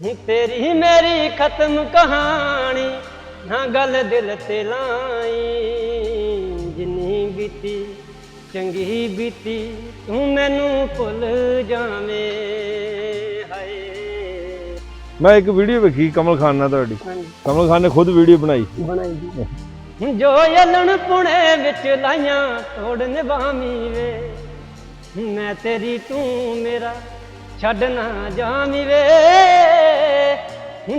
ਨੀ ਤੇਰੀ ਮੇਰੀ ਖਤਮ ਕਹਾਣੀ ਨਾ ਗੱਲ ਦਿਲ ਤੇ ਲਾਈ। ਜਿੰਨੀ ਬੀਤੀ ਚੰਗੀ ਬੀਤੀ ਤੂੰ ਮੈਨੂੰ ਭੁੱਲ ਜਾਵੇਂ ਹਾਏ। ਮੈਂ ਇੱਕ ਵੀਡੀਓ ਵੇਖੀ ਕਮਲ ਖਾਨ ਨਾਲ ਤੁਹਾਡੀ। ਕਮਲ ਖਾਨ ਨੇ ਖੁਦ ਵੀਡੀਓ ਬਣਾਈ। ਬਣਾਈ ਜੀ। ਜੋ ਯਲਣ ਪੁਣੇ ਵਿੱਚ ਲਾਈਆਂ ਤੋੜ ਨਿਭਾਵੀਂ ਵੇ। ਮੈਂ ਤੇਰੀ ਤੂੰ ਮੇਰਾ ਛੱਡ ਨਾ ਜਾਵੀਂ ਵੇ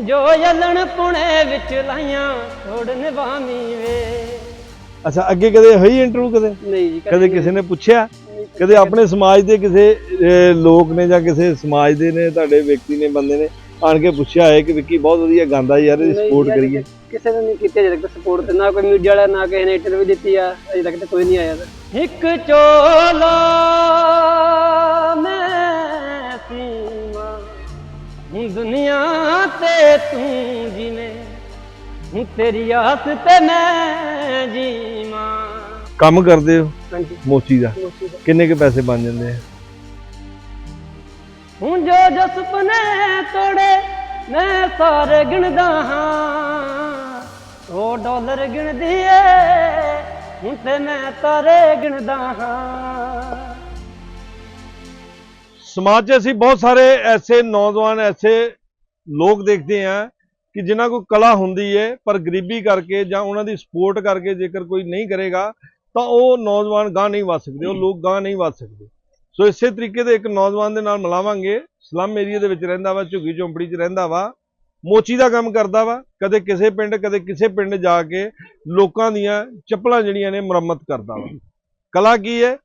ਜੋ ਯਲਣ ਪੁਣੇ ਵਿੱਚ ਲਾਈਆਂ ਤੋੜ ਨਿਭਾਵੀਂ ਵੇ ਅੱਛਾ ਅੱਗੇ ਕਦੇ ਹੋਈ ਇੰਟਰਵਿਊ ਕਦੇ? ਨਹੀਂ ਜੀ ਕਦੇ ਕਿਸੇ ਨੇ ਪੁੱਛਿਆ? ਕਦੇ ਆਪਣੇ ਸਮਾਜ ਦੇ ਕਿਸੇ ਲੋਕ ਨੇ ਜਾਂ ਕਿਸੇ ਸਮਾਜ ਦੇ ਨੇ ਤੁਹਾਡੇ ਵਿਅਕਤੀ ਨੇ ਬੰਦੇ ਨੇ ਆਣ ਕੇ ਪੁੱਛਿਆ ਹੈ ਕਿ ਵਿੱਕੀ ਬਹੁਤ ਵਧੀਆ ਗਾਉਂਦਾ ਯਾਰ ਇਹਦੀ ਸਪੋਰਟ ਕਰੀਏ। ਕਿਸੇ ਨੇ ਨਹੀਂ ਕੀਤੀ ਤੱਕ ਸਪੋਰਟ ਤੇ ਨਾ ਕੋਈ ਮੀਡੀਆ ਵਾਲਾ ਨਾ ਕਿਸੇ ਨੇ ਇੰਟਰਵਿਊ ਦਿੱਤੀ ਆ ਅਜੇ ਤੱਕ ਤੇ ਕੋਈ ਨਹੀਂ ਆਇਆ। ਇੱਕ ਚੋਲਾ ਮੈਂ ਤੇ ਜਿਵੇਂ ਹੁਣ ਤੇਰੀ ਆਸ ਤੇ ਮੈਂ ਜੀਵਾਂ। ਕੰਮ ਕਰਦੇ ਹੋ? ਹਾਂਜੀ। ਮੋਚੀ ਦਾ। ਕਿੰਨੇ ਕੇ ਪੈਸੇ ਬਣ ਜਾਂਦੇ ਆ? ਹੁਣ ਜੋ ਜੋ ਸੁਪਨੇ ਤੋੜੇ ਮੈਂ ਸਾਰੇ ਗਿਣਦਾ ਹਾਂ। ਉਹ ਡਾਲਰ ਗਿਣਦੀ ਏ ਹੁਣ ਤੇ ਮੈਂ ਤਾਰੇ ਗਿਣਦਾ ਹਾਂ। ਸਮਾਜ 'ਚ ਅਸੀਂ ਬਹੁਤ ਸਾਰੇ ਐਸੇ ਨੌਜਵਾਨ ਐਸੇ ਲੋਕ ਦੇਖਦੇ ਹਾਂ ਕਿ ਜਿਨ੍ਹਾਂ ਕੋਲ ਕਲਾ ਹੁੰਦੀ ਹੈ ਪਰ ਗਰੀਬੀ ਕਰਕੇ ਜਾਂ ਉਹਨਾਂ ਦੀ ਸਪੋਰਟ ਕਰਕੇ ਜੇਕਰ ਕੋਈ ਨਹੀਂ ਕਰੇਗਾ ਤਾਂ ਉਹ ਨੌਜਵਾਨ ਗਾਂ ਨਹੀਂ ਵੱਧ ਸਕਦੇ ਉਹ ਲੋਕ ਗਾਂ ਨਹੀਂ ਵੱਧ ਸਕਦੇ। ਸੋ ਇਸੇ ਤਰੀਕੇ ਦੇ ਇੱਕ ਨੌਜਵਾਨ ਦੇ ਨਾਲ ਮਿਲਾਵਾਂਗੇ। ਸਲਮ ਏਰੀਆ ਦੇ ਵਿੱਚ ਰਹਿੰਦਾ ਵਾ ਝੁੱਗੀ ਝੌਂਪੜੀ 'ਚ ਰਹਿੰਦਾ ਵਾ ਮੋਚੀ ਦਾ ਕੰਮ ਕਰਦਾ ਵਾ ਕਦੇ ਕਿਸੇ ਪਿੰਡ ਕਦੇ ਕਿਸੇ ਪਿੰਡ ਜਾ ਕੇ ਲੋਕਾਂ ਦੀਆਂ ਚੱਪਲਾਂ ਜਿਹੜੀਆਂ ਨੇ ਮੁਰੰਮਤ ਕਰਦਾ ਵਾ। ਕਲਾ ਕੀ ਹੈ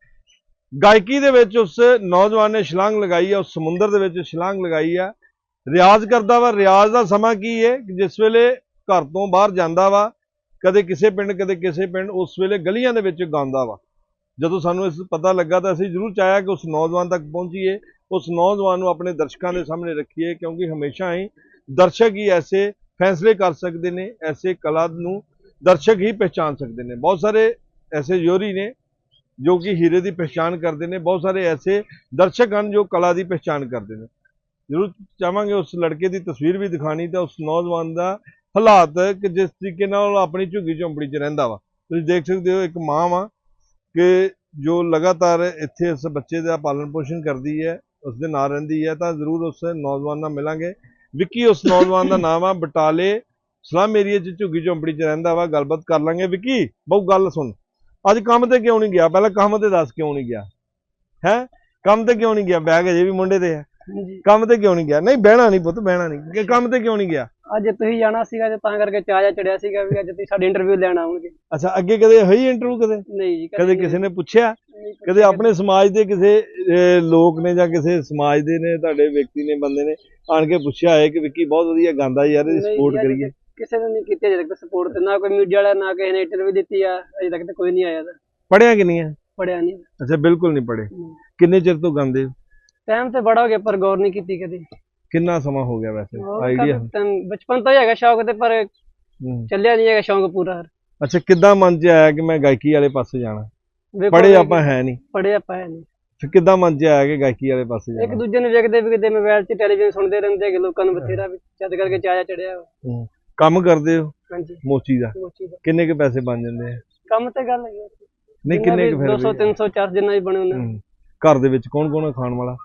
ਗਾਇਕੀ ਦੇ ਵਿੱਚ ਉਸ ਨੌਜਵਾਨ ਨੇ ਛਲਾਂਗ ਲਗਾਈ ਹੈ ਉਸ ਸਮੁੰਦਰ ਦੇ ਵਿੱਚ ਛਲਾਂਗ ਲਗਾਈ ਹੈ ਰਿਆਜ਼ ਕਰਦਾ ਵਾ। ਰਿਆਜ਼ ਦਾ ਸਮਾਂ ਕੀ ਹੈ ਜਿਸ ਵੇਲੇ ਘਰ ਤੋਂ ਬਾਹਰ ਜਾਂਦਾ ਵਾ, ਕਦੇ ਕਿਸੇ ਪਿੰਡ, ਕਦੇ ਕਿਸੇ ਪਿੰਡ, ਉਸ ਵੇਲੇ ਗਲੀਆਂ ਦੇ ਵਿੱਚ ਗਾਉਂਦਾ ਵਾ। ਜਦੋਂ ਸਾਨੂੰ ਇਸ ਪਤਾ ਲੱਗਾ ਤਾਂ ਅਸੀਂ ਜ਼ਰੂਰ ਚਾਹਿਆ ਕਿ ਉਸ ਨੌਜਵਾਨ ਤੱਕ ਪਹੁੰਚੀਏ, ਉਸ ਨੌਜਵਾਨ ਨੂੰ ਆਪਣੇ ਦਰਸ਼ਕਾਂ ਦੇ ਸਾਹਮਣੇ ਰੱਖੀਏ, ਕਿਉਂਕਿ ਹਮੇਸ਼ਾ ਹੀ ਦਰਸ਼ਕ ਹੀ ਐਸੇ ਫੈਸਲੇ ਕਰ ਸਕਦੇ ਨੇ, ਐਸੇ ਕਲਾ ਨੂੰ ਦਰਸ਼ਕ ਹੀ ਪਹਿਚਾਨ ਸਕਦੇ ਨੇ। ਬਹੁਤ ਸਾਰੇ ਐਸੇ ਯੋਰੀ ਨੇ ਜੋ ਕਿ ਹੀਰੇ ਦੀ ਪਛਾਣ ਕਰਦੇ ਨੇ, ਬਹੁਤ ਸਾਰੇ ਐਸੇ ਦਰਸ਼ਕ ਹਨ ਜੋ ਕਲਾ ਦੀ ਪਛਾਣ ਕਰਦੇ ਨੇ। ਜ਼ਰੂਰ ਚਾਹਾਂਗੇ ਉਸ ਲੜਕੇ ਦੀ ਤਸਵੀਰ ਵੀ ਦਿਖਾਣੀ ਤੇ ਉਸ ਨੌਜਵਾਨ ਦਾ ਹਾਲਾਤ ਕਿ ਜਿਸ ਤਰੀਕੇ ਨਾਲ ਉਹ ਆਪਣੀ ਝੁੱਗੀ ਝੌਂਪੜੀ 'ਚ ਰਹਿੰਦਾ ਵਾ। ਤੁਸੀਂ ਦੇਖ ਸਕਦੇ ਹੋ ਇੱਕ ਮਾਂ ਵਾ ਕਿ ਜੋ ਲਗਾਤਾਰ ਇੱਥੇ ਇਸ ਬੱਚੇ ਦਾ ਪਾਲਣ ਪੋਸ਼ਣ ਕਰਦੀ ਹੈ, ਉਸ ਦੇ ਨਾਲ ਰਹਿੰਦੀ ਹੈ ਤਾਂ ਜ਼ਰੂਰ ਉਸ ਨੌਜਵਾਨ ਨਾਲ ਮਿਲਾਂਗੇ। ਵਿੱਕੀ ਉਸ ਨੌਜਵਾਨ ਦਾ ਨਾਮ ਆ ਬਟਾਲੇ ਸਲਮ ਏਰੀਆ 'ਚ ਝੁੱਗੀ ਝੌਂਪੜੀ 'ਚ ਰਹਿੰਦਾ ਵਾ। ਗੱਲਬਾਤ ਕਰ ਲਾਂਗੇ। ਵਿੱਕੀ, ਬਹੁ ਗੱਲ ਸੁਣ। ਅੱਜ ਕੰਮ ਤੇ ਕਿਉਂ ਨਹੀਂ ਗਿਆ? ਪਹਿਲਾਂ ਕੰਮ ਤੇ ਦੱਸ ਕਿਉਂ ਨਹੀਂ ਗਿਆ? ਹੈ? ਕੰਮ ਤੇ ਕਿਉਂ ਨਹੀਂ ਗਿਆ? ਬੈਗ ਅਜੇ ਵੀ ਮੁੰਡੇ ਤੇ ਹੈ ਕੰਮ ਤੇ ਕਿਉਂ ਨਹੀਂ ਗਿਆ? ਨਹੀਂ ਬਹਿਣਾ ਨਹੀਂ ਪੁੱਤ ਬਹਿਣਾ ਨਹੀਂ। ਕਿ ਕੰਮ ਤੇ ਕਿਉਂ ਨਹੀਂ ਗਿਆ? ਅੱਜ ਤੁਸੀਂ ਜਾਣਾ ਸੀਗਾ ਤੇ ਤਾਂ ਕਰਕੇ ਚਾਹ ਜਾ ਚੜਿਆ ਸੀਗਾ ਵੀ ਅੱਜ ਤੁਸੀਂ ਸਾਡੀ ਇੰਟਰਵਿਊ ਲੈਣ ਆਉਣਗੇ। ਅੱਛਾ ਅੱਗੇ ਕਦੇ ਹੋਈ ਇੰਟਰਵਿਊ ਕਦੇ? ਨਹੀਂ ਜੀ ਕਦੇ ਕਿਸੇ ਨੇ ਪੁੱਛਿਆ? ਕਦੇ ਆਪਣੇ ਸਮਾਜ ਦੇ ਕਿਸੇ ਲੋਕ ਨੇ ਜਾਂ ਕਿਸੇ ਸਮਾਜ ਦੇ ਨੇ ਤੁਹਾਡੇ ਵਿਅਕਤੀ ਨੇ ਬੰਦੇ ਨੇ ਆਣ ਕੇ ਪੁੱਛਿਆ ਹੈ ਕਿ ਵਿੱਕੀ ਬਹੁਤ ਵਧੀਆ ਗਾਉਂਦਾ ਯਾਰ ਇਹਦੀ ਸਪੋਰਟ ਕਰੀਏ। ਕਿਸੇ ਨੇ ਨਹੀਂ ਕੀਤੀ ਅਜੇ ਤੱਕ ਸਪੋਰਟ ਤੇ ਨਾ ਕੋਈ ਮੀਡੀਆ ਵਾਲਾ ਨਾ ਕਿਸੇ ਨੇ ਇੰਟਰਵਿਊ ਦਿੱਤੀ ਆ ਅਜੇ ਤੱਕ ਤੇ ਕੋਈ ਨਹੀਂ ਆਇਆ ਪੜਿਆ ਕਿ ਨਹੀਂ ਹੈ ਪੜਿਆ ਨਹੀਂ। ਅੱਛਾ ਬਿਲਕੁਲ ਨਹੀਂ ਪੜੇ ਕਿੰਨੇ ਚਿਰ ਤੋਂ ਗਾਉਂਦੇ ਹੋ? ਟਾਈਮ ਤੇ ਬੜਾ ਹੋ ਗਿਆ ਪਰ ਗੌਰ ਨਹੀਂ ਕੀਤੀ ਕਦੇ। ਕਿੰਨਾ ਸਮਾਂ ਹੋ ਗਿਆ ਵੈਸੇ? ਆਈਡੀਆ ਬਚਪਨ ਤੋਂ ਹੀ ਹੈਗਾ ਸ਼ੌਕ ਤੇ ਪਰ ਚੱਲਿਆ ਨਹੀਂ ਹੈਗਾ ਸ਼ੌਕ ਪੂਰਾ। ਅੱਛਾ ਕਿੱਦਾਂ ਮਨ ਚ ਆਇਆ ਕਿ ਮੈਂ ਗਾਇਕੀ ਵਾਲੇ ਪਾਸੇ ਜਾਣਾ? ਪੜੇ ਆਪਾਂ ਹੈ ਨਹੀਂ ਪੜ੍ਹੇ ਆਪਾਂ ਹੈ ਨਹੀਂ ਫਿਰ ਕਿੱਦਾਂ ਮਨ ਚ ਆਇਆ ਕਿ ਗਾਇਕੀ ਵਾਲੇ ਪਾਸੇ ਇੱਕ ਜਾਣਾ ਦੂਜੇ ਨੂੰ ਵੇਖਦੇ ਵੇਖਦੇ ਮੋਬਾਈਲ 'ਚ ਟੈਲੀਵਿਜ਼ਨ ਸੁਣਦੇ ਰਹਿੰਦੇ ਹੈਗੇ ਲੋਕਾਂ ਨੂੰ ਬਥੇਰਾ ਵੀ ਜਦ ਕਰਕੇ ਚਾਇਆ ਚੜਿਆ ਵਾ। ਹੂੰ। ਕੰਮ ਕਰਦੇ ਹੋ? ਹਾਂਜੀ। ਮੋਚੀ ਦਾ? ਕਿੰਨੇ ਕੇ ਪੈਸੇ ਬਣ ਜਾਂਦੇ ਆ? ਕੰਮ ਤੇ ਗੱਲ ਆ। ਨਹੀਂ ਕਿੰਨੇ ਵੀ ਕੁ ਫਿਰ 200 ਵੀ? 300 400 ਜਿੰਨਾ ਵੀ ਬਣੇ ਉਹਨਾਂ ਹੂੰ। ਘਰ ਦੇ ਵਿੱਚ ਕੌਣ ਕੌਣ ਖਾਣ ਵਾਲਾ?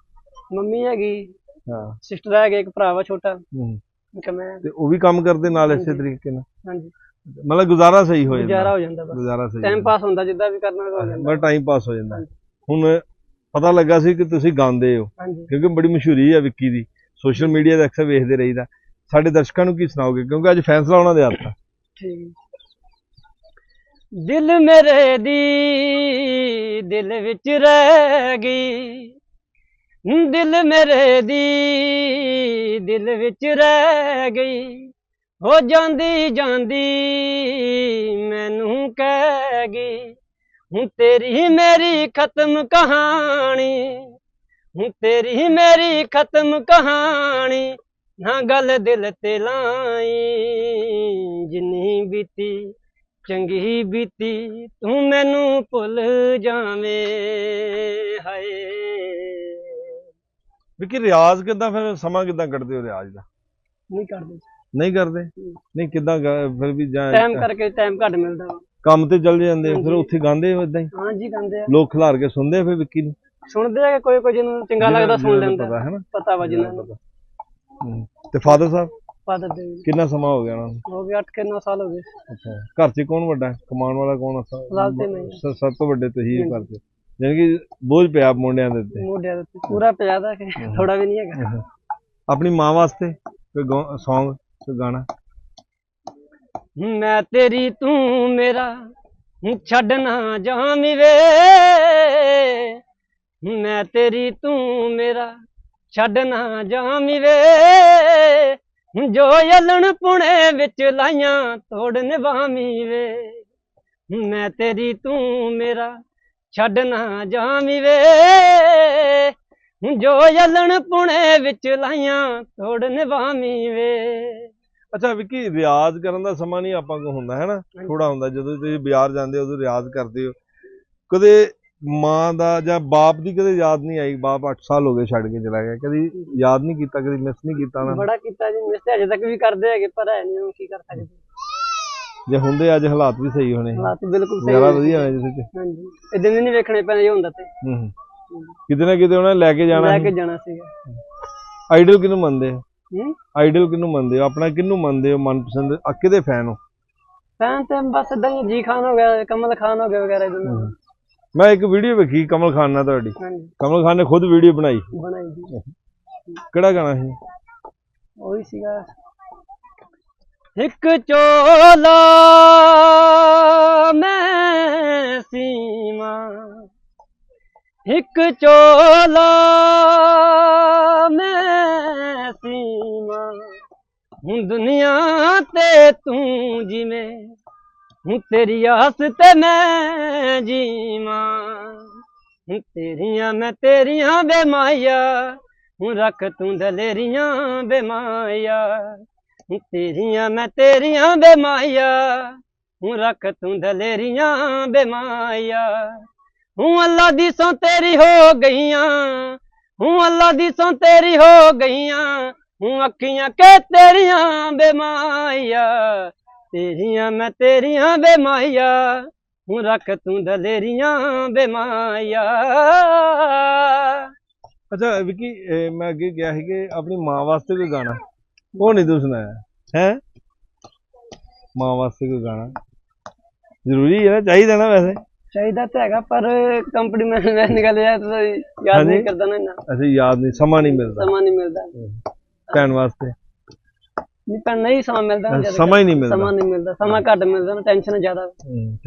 ਮੰਮੀ ਹੈਗੀ ਹਾਂ। ਸਿਸਟਰ ਹੈਗੇ ਇੱਕ ਭਰਾ ਵਾ ਛੋਟਾ। ਹੂੰ। ਇੱਕ ਮੈਂ ਤੇ ਉਹ ਵੀ ਕੰਮ ਕਰਦੇ ਨਾਲ ਇਸੇ ਹਾਂਜੀ। ਤਰੀਕੇ ਨਾਲ? ਹਾਂਜੀ। ਮਤਲਬ ਗੁਜ਼ਾਰਾ ਸਹੀ ਹੋ ਗੁਜ਼ਾਰਾ ਜਾਂਦਾ ਹੋ ਜਾਂਦਾ ਬਸ ਗੁਜ਼ਾਰਾ ਸਹੀ ਟਾਈਮ ਪਾਸ ਹੁੰਦਾ ਜਿੱਦਾਂ ਵੀ ਕਰਨਾ ਹੋ ਜਾਂਦਾ ਬਸ ਟਾਈਮ ਪਾਸ ਹੋ ਜਾਂਦਾ। ਹੁਣ ਪਤਾ ਲੱਗਾ ਸੀ ਕਿ ਤੁਸੀਂ ਗਾਉਂਦੇ ਹੋ। ਹਾਂਜੀ। ਕਿਉਂਕਿ ਬੜੀ ਮਸ਼ਹੂਰੀ ਹੈ ਵਿੱਕੀ ਦੀ। ਸੋਸ਼ਲ ਮੀਡੀਆ ਤੇ ਅਕਸਰ ਵੇਖਦੇ ਰਹੀਦਾ। ਸਾਡੇ ਦਰਸ਼ਕਾਂ ਨੂੰ ਕੀ ਸੁਣਾਓਗੇ? ਕਿਉਂਕਿ ਅੱਜ ਫੈਸਲਾ ਉਹਨਾਂ ਦੇ ਹੱਥ ਆ। ਠੀਕ ਦਿਲ ਮੇਰੇ ਦੀ ਦਿਲ ਵਿੱਚ ਰਹਿ ਗਈ। ਦਿਲ ਮੇਰੇ ਦੀ, ਦਿਲ ਵਿੱਚ ਰਹਿ ਗਈ। ਹੋ ਜਾਂਦੀ ਜਾਂਦੀ ਮੈਨੂੰ ਕਹਿ ਗਈ, ਹੁਣ ਤੇਰੀ ਮੇਰੀ ਖਤਮ ਕਹਾਣੀ, ਹੁਣ ਤੇਰੀ ਮੇਰੀ ਖਤਮ ਕਹਾਣੀ, ਨਾ ਗੱਲ ਦਿਲ ਤੇ ਲਾਈ, ਜਿੰਨੀ ਬੀਤੀ, ਚੰਗੀ ਬੀਤੀ, ਤੂੰ ਮੈਨੂੰ ਭੁੱਲ ਜਾਵੇਂ, ਹਾਏ। ਵਿੱਕੀ ਰਿਆਜ਼ ਕਿੱਦਾਂ ਫਿਰ ਸਮਾਂ ਕਿੱਦਾਂ ਕੱਢਦੇ ਹੋ ਰਿਆਜ਼ ਦਾ? ਨਹੀਂ ਕਰਦੇ ਨਹੀਂ ਕਰਦੇ? ਨਹੀਂ ਕਿੱਦਾਂ ਫਿਰ ਵੀ ਜਾਂ ਟਾਈਮ ਕਰਕੇ ਟਾਈਮ ਘੱਟ ਮਿਲਦਾ ਵਾ। ਕੰਮ ਤੇ ਚੱਲ ਜਾਂਦੇ ਫਿਰ। ਉੱਥੇ ਗਾਉਂਦੇ ਇਦਾਂ ਹੀ? ਹਾਂ ਜੀ ਗਾਉਂਦੇ ਆ। ਲੋਕ ਖਿਲਾਰ ਕੇ ਸੁਣਦੇ ਫਿਰ ਵਿੱਕੀ ਨੂੰ? ਸੁਣਦੇ ਆ ਕਿ ਕੋਈ ਕੋਈ ਜਿਹਨੂੰ ਚੰਗਾ ਲੱਗਦਾ ਸੁਣ ਲੈਂਦਾ। ਪਤਾ ਹੈ ਨਾ ਪਤਾ ਵਾ ਜਿਹਨਾਂ ਨੂੰ। ਹੂੰ। ਤੇ ਫਾਦਰ ਸਾਹਿਬ? ਫਾਦਰ ਦੇ ਕਿੰਨਾ ਸਮਾਂ ਹੋ ਗਿਆ ਉਹਨਾਂ ਨੂੰ? ਹੋ ਗਏ 8 ਕਿ 9 ਸਾਲ ਹੋ ਗਏ। ਅੱਛਾ। ਘਰ 'ਚ ਕੌਣ ਵੱਡਾ? ਹੈ? ਕਮਾਉਣ ਵਾਲਾ ਕੌਣ ਆ? ਫਿਲਹਾਲ ਤੇ ਮੈਂ ਹੀ ਸ- ਸਭ ਤੋਂ ਵੱਡੇ ਤੁਸੀਂ ਹੀ ਘਰ 'ਚ। ਯਾਨੀ ਕਿ ਬੋਝ ਪਿਆ ਮੁੰਡਿਆਂ ਦੇ ਉੱਤੇ। ਮੋਢਿਆਂ ਦੇ ਉੱਤੇ। ਪੂਰਾ ਪਿਆ ਦਾ ਥੋੜਾ ਵੀ ਨਹੀਂ ਹੈਗਾ। ਆਪਣੀ ਮਾਂ ਵਾਸਤੇ ਕੋਈ Song ਕੋਈ ਗਾਣਾ? ਮੈਂ ਤੇਰੀ ਤੂੰ ਮੇਰਾ ਛੱਡ ਨਾ ਜਾਵੀਂ ਵੇ ਮੈਂ ਤੇਰੀ ਤੂੰ ਮੇਰਾ ਛੱਡ ਨਾ ਜਾਵੀਂ ਵੇ ਜੋ ਯਲਣ ਪੁਣੇ ਵਿੱਚ ਲਾਈਆਂ ਤੋੜ ਨਿਭਾਵੀਂ ਵੇ ਮੈਂ ਤੇਰੀ ਤੂੰ ਮੇਰਾ ਛੱਡ ਨਾ ਜਾਵੀਂ ਵੇ। ਜੋ ਯਲਣ ਪੁਣੇ ਵਿੱਚ ਲਾਈਆਂ ਤੋੜ ਨਿਭਾਵੀਂ ਵੇ। ਅੱਛਾ ਵਿੱਕੀ ਰਿਆਜ਼ ਕਰਨ ਦਾ ਸਮਾਂ ਨਹੀਂ ਆਪਾਂ ਕੋ ਹੁੰਦਾ ਹੈ ਨਾ ਥੋੜਾ ਹੁੰਦਾ ਜਦੋਂ ਤੁਸੀਂ ਬਾਜ਼ਾਰ ਜਾਂਦੇ ਹੋ ਉਦੋਂ ਰਿਆਜ਼ ਕਰਦੇ ਹੋ। ਕਦੇ ਮਾਂ ਦਾ ਜਾਂ ਬਾਪ ਦੀ ਕਦੇ ਯਾਦ ਨਹੀਂ ਆਈ? ਬਾਪ 8 ਸਾਲ ਹੋ ਗਏ ਛੱਡ ਕੇ ਚਲਾ ਗਿਆ। ਕਦੀ ਯਾਦ ਨਹੀਂ ਕੀਤਾ ਕਦੀ ਮਿਸ ਨਹੀਂ ਕੀਤਾ ਨਾ? ਬੜਾ ਕੀਤਾ ਜੀ ਮਿਸ ਤੇ ਅਜੇ ਤੱਕ ਵੀ ਕਰਦੇ ਹੈਗੇ ਪਰ ਹੈ ਨਹੀਂ ਹੁਣ ਕੀ ਕਰ ਸਕਦੇ? ਜੇ ਹੁੰਦੇ ਅੱਜ ਹਾਲਾਤ ਵੀ ਸਹੀ ਹੋਣੇ। ਹਾਲਾਤ ਬਿਲਕੁਲ ਸਹੀ ਜ਼ਿਆਦਾ। ਵਧੀਆ ਹੋਣੇ ਜਿਸ ਚ ਹਾਂਜੀ। ਇਹ ਦਿਨ ਨਹੀਂ ਵੇਖਣੇ ਪੈਣੇ ਜੇ ਹੁੰਦਾ ਤੇ। ਹੂੰ। ਕਿਤੇ ਨਾ ਕਿਤੇ ਉਹਨਾਂ ਨੇ ਲੈ ਕੇ ਜਾਣਾ ਲੈ ਕੇ ਜਾਣਾ ਸੀਗਾ। ਆਈਡਲ ਕਿਹਨੂੰ ਮੰਨਦੇ ਹੋ ਹੂੰ? ਆਈਡਲ ਕਿਹਨੂੰ ਮੰਨਦੇ ਹੋ ਆਪਣਾ ਕਿਹਨੂੰ ਮੰਨਦੇ ਹੋ ਮਨਪਸੰਦ ਆ ਕਿਹਦੇ ਫੈਨ ਹੋ? ਤਾਂ ਤੇ ਬਸ ਏਦਾਂ ਹੀ ਜੀ ਖਾਨ ਹੋ ਗਿਆ ਕਮਲ ਖਾਨ ਹੋ ਗਿਆ ਵਗੈਰਾ ਨਾਲ ਮੈਂ ਇੱਕ ਵੀਡੀਓ ਵੇਖੀ ਕਮਲ ਖਾਨ ਨਾਲ ਤੁਹਾਡੀ। ਹਾਂਜੀ। ਕਮਲ ਖਾਨ ਨੇ ਖੁਦ ਵੀਡੀਓ ਬਣਾਈ। ਬਣਾਈ ਜੀ ਕਿਹੜਾ ਗਾਣਾ ਸੀ? ਉਹੀ ਸੀਗਾ। ਇੱਕ ਚੋਲਾ ਮੈਂ ਸੀਮਾ ਇੱਕ ਚੋਲਾ ਮੈਂ ਸੀਮਾ ਹੁਣ ਦੁਨੀਆ ਤੇ ਤੂੰ ਜਿਵੇਂ ਹੁਣ ਤੇਰੀ ਆਸ ਤੇ ਮੈਂ ਜੀਵਾਂ ਹੁਣ ਤੇਰੀਆਂ ਮੈਂ ਤੇਰੀਆਂ ਬੇਮਾਇਆ ਹੁਣ ਰੱਖ ਤੂੰ ਦਲੇਰੀਆਂ ਬੇਮਾਇਆ ਹੁਣ ਤੇਰੀਆਂ ਮੈਂ ਤੇਰੀਆਂ ਬੇਮਾਇਆ ਹੁਣ ਰੱਖ ਤੂੰ ਦਲੇਰੀਆਂ ਬੇਮਾਇਆ ਹੂੰ ਅੱਲਾ ਦੀ ਸੋ ਤੇਰੀ ਹੋ ਗਈਆਂ। ਹੂੰ ਅੱਲਾ ਦੀ ਸੋ ਤੇਰੀ ਹੋ ਗਈਆਂ। ਹੂੰ ਅੱਖੀਆਂ ਕੇ ਤੇਰੀਆਂ ਬੇਮਾਇਆ ਤੇਰੀਆਂ ਮੈਂ ਤੇਰੀਆਂ ਬੇਮਾਇਆ ਹੂੰ ਰੱਖ ਤੂੰ ਦਲੇਰੀਆਂ ਬੇਮਾਇਆ ਅੱਛਾ, ਵਿੱਕੀ ਮੈਂ ਅੱਗੇ ਗਿਆ ਸੀ ਕਿ ਆਪਣੀ ਮਾਂ ਵਾਸਤੇ ਕੋਈ ਗਾਣਾ। ਉਹ ਨਹੀਂ ਤੂੰ ਸੁਣਾਇਆ ਹੈ? ਮਾਂ ਵਾਸਤੇ ਕੋਈ ਗਾਣਾ? ਜ਼ਰੂਰੀ ਹੈ ਨਾ ਚਾਹੀਦਾ ਨਾ ਵੈਸੇ। ਚਾਹੀਦਾ ਤਾਂ ਹੈਗਾ ਪਰ ਕੰਪਨੀ ਮੈਂ ਮੈਂ ਨਿਕਲ ਜਾ ਤਾਂ ਯਾਦ। ਨਹੀਂ ਕਰਦਾ ਨਾ ਇੰਨਾ। ਅਸੀਂ ਯਾਦ ਨਹੀਂ ਸਮਾਂ ਨਹੀਂ ਮਿਲਦਾ। ਸਮਾਂ ਨਹੀਂ ਮਿਲਦਾ। ਭੈਣ ਵਾਸਤੇ। ਨਹੀਂ ਪਰ ਨਹੀਂ ਸਮਾਂ ਮਿਲਦਾ। ਸਮਾਂ ਹੀ ਨਹੀਂ ਮਿਲਦਾ। ਸਮਾਂ ਨਹੀਂ ਮਿਲਦਾ ਸਮਾਂ ਘੱਟ ਮਿਲਦਾ ਨਾ ਟੈਨਸ਼ਨ ਜ਼ਿਆਦਾ।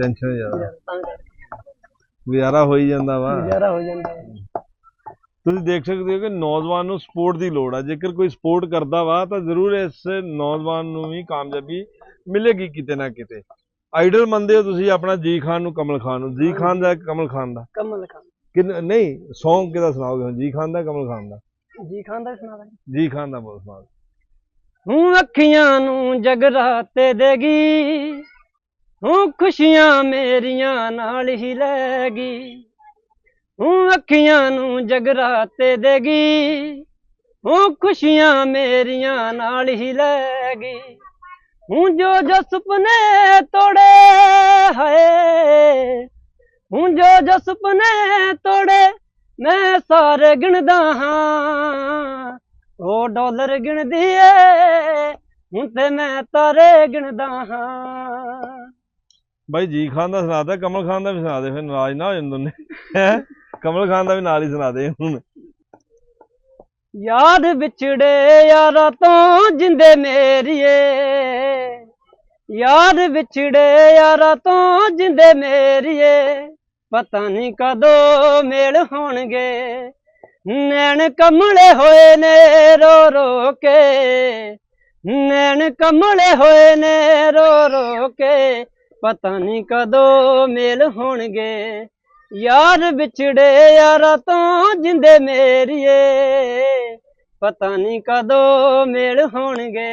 ਟੈਨਸ਼ਨ ਜ਼ਿਆਦਾ। ਤਾਂ ਕਰਕੇ। ਗੁਜ਼ਾਰਾ ਹੋ ਹੀ ਜਾਂਦਾ ਵਾ। ਗੁਜ਼ਾਰਾ ਹੋ ਜਾਂਦਾ। ਤੁਸੀਂ ਦੇਖ ਸਕਦੇ ਹੋ ਕਿ ਨੌਜਵਾਨ ਨੂੰ ਸਪੋਰਟ ਦੀ ਲੋੜ ਆ। ਜੇਕਰ ਕੋਈ ਸਪੋਰਟ ਕਰਦਾ ਵਾ ਤਾਂ ਜ਼ਰੂਰ ਇਸ ਨੌਜਵਾਨ ਨੂੰ ਵੀ ਕਾਮਯਾਬੀ ਮਿਲੇਗੀ ਕਿਤੇ ਨਾ ਕਿਤੇ। ਆਈਡਲ ਮੰਨਦੇ ਹੋ ਤੁਸੀਂ ਆਪਣਾ ਜੀ ਖਾਨ ਨੂੰ ਕਮਲ ਖਾਨ ਨੂੰ? ਜੀ ਖਾਨ ਦਾ ਕਮਲ ਖਾਨ ਦਾ? ਕਮਲ ਖਾਨ। ਕਿ ਨਹੀਂ Song ਕਿਹਦਾ ਸੁਣਾਓਗੇ ਹੁਣ? ਜੀ ਖਾਨ ਦਾ ਕਮਲ ਖਾਨ ਦਾ? ਜੀ ਖਾਨ ਦਾ ਸੁਣਾ ਜੀ ਖਾਨ ਦਾ ਬੋਲ ਸੁਣਾਓ ਹੂੰ ਅੱਖੀਆਂ ਨੂੰ ਜਗਰਾਤੇ ਦੇਗੀ ਹੂੰ ਖੁਸ਼ੀਆਂ ਮੇਰੀਆਂ ਨਾਲ ਹੀ ਲੈ ਗਈ ਹੂੰ ਅੱਖੀਆਂ ਨੂੰ ਜਗਰਾਤੇ ਦੇਗੀ ਹੂੰ ਖੁਸ਼ੀਆਂ ਮੇਰੀਆਂ ਨਾਲ ਹੀ ਲੈ ਗਈ ਹੂੰ ਜੋ ਜੋ ਸੁਪਨੇ ਤੋੜੇ ਹਾਏ। ਹੂੰ ਜੋ ਜੋ ਸੁਪਨੇ ਤੋੜੇ ਮੈਂ ਸਾਰੇ ਗਿਣਦਾ ਹਾਂ। ਉਹ ਡਾਲਰ ਗਿਣਦੀ ਏ, ਹੁਣ ਤੇ ਮੈਂ ਤਾਰੇ ਗਿਣਦਾ ਹਾਂ। ਬਾਈ ਜੀ ਖਾਨ ਦਾ ਸੁਣਾ ਦੇ, ਕਮਲ ਖਾਨ ਦਾ ਵੀ ਸੁਣਾ ਦੇ, ਫਿਰ ਨਾਰਾਜ਼ ਨਾ ਹੋ ਜਾਣ ਦੋਨੇ। ਹੈ? ਕਮਲ ਖਾਨ ਦਾ ਵੀ ਨਾਲ ਹੀ ਸੁਣਾ ਦੇ ਹੁਣ। ਯਾਦ ਵਿਛੜੇ ਯਾਰਾਂ ਤੋਂ ਜਿੰਦੇ ਮੇਰੀਏ। ਯਾਦ ਵਿਛੜੇ ਯਾਰਾਂ ਤੋਂ ਜਿੰਦੇ ਮੇਰੀਏ। ਪਤਾ ਨਹੀਂ ਕਦੋਂ ਮੇਲ ਹੋਣਗੇ। ਨੈਣ ਕਮਲੇ ਹੋਏ ਨੇ ਰੋ ਰੋ ਕੇ। ਨੈਣ ਕਮਲੇ ਹੋਏ ਨੇ ਰੋ ਰੋ ਕੇ। ਪਤਾ ਨਹੀਂ ਕਦੋਂ ਮੇਲ ਹੋਣਗੇ। ਯਾਰ ਵਿਛੜੇ ਯਾਰਾਂ ਤੋਂ ਜਿੰਦੇ ਮੇਰੀਏ। ਪਤਾ ਨਹੀਂ ਕਦੋਂ ਮੇਲ ਹੋਣਗੇ।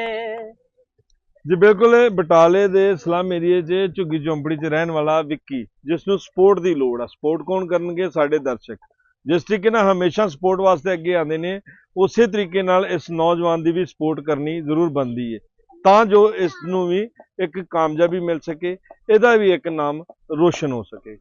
ਜੀ ਬਿਲਕੁਲ, ਬਟਾਲੇ ਦੇ ਸਲਮ ਏਰੀਏ 'ਚ ਝੁੱਗੀ ਝੌਂਪੜੀ 'ਚ ਰਹਿਣ ਵਾਲਾ ਵਿੱਕੀ, ਜਿਸ ਨੂੰ ਸਪੋਰਟ ਦੀ ਲੋੜ ਆ। ਸਪੋਰਟ ਕੌਣ ਕਰਨਗੇ? ਸਾਡੇ ਦਰਸ਼ਕ। ਜਿਸ ਤਰੀਕੇ ਨਾਲ ਹਮੇਸ਼ਾ ਸਪੋਰਟ ਵਾਸਤੇ ਅੱਗੇ ਆਉਂਦੇ ਨੇ, ਉਸੇ ਤਰੀਕੇ ਨਾਲ ਇਸ ਨੌਜਵਾਨ ਦੀ ਵੀ ਸਪੋਰਟ ਕਰਨੀ ਜ਼ਰੂਰ ਬਣਦੀ ਹੈ ਤਾਂ ਜੋ ਇਸ ਨੂੰ ਵੀ ਇੱਕ ਕਾਮਯਾਬੀ ਮਿਲ ਸਕੇ, ਇਹਦਾ ਵੀ ਇੱਕ ਨਾਮ ਰੋਸ਼ਨ ਹੋ ਸਕੇ।